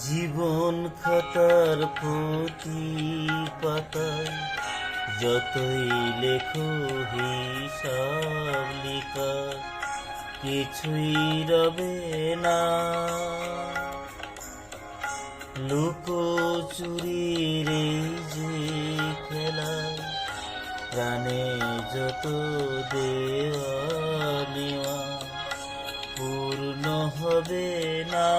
জীবন খাতার প্রতি পাতায় যতই লেখো হিসাব লিকার কিছুই রবে না। লুকোচুরির এই যে খেলা প্রাণে যত দেওয়া পূর্ণ হবে না।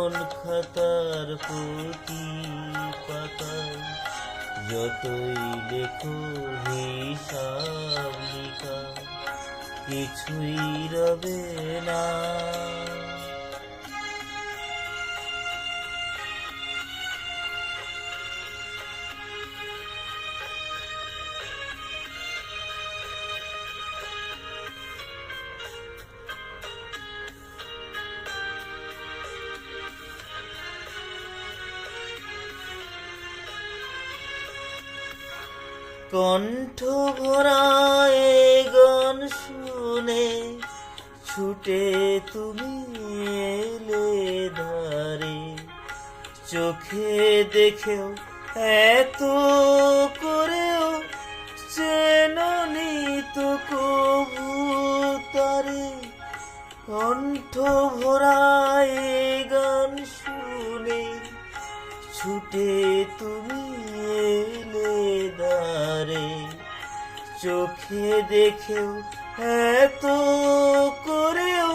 জীবন খাতার প্রতি পাতায় যতই লেখো হিসাব লিখা কিছুই রবে না। কণ্ঠ ভরা এ গান শুনে ছুটে তুমি এলে ধারে। চোখে দেখেও এত করেও চেননি তো কবু তারে। কণ্ঠ ভরা গান শুনে ছুটে তুমি চোখে দেখেও এত করেও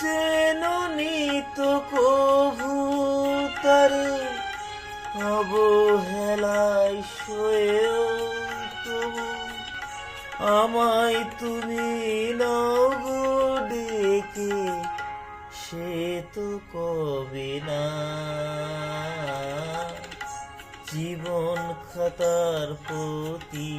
চেননি তো কভু তারে অবহেলায় শোয়েও তবু আমায় তুমি নগো ডেকে, সে তো কবে না? জীবন খাতার প্রতি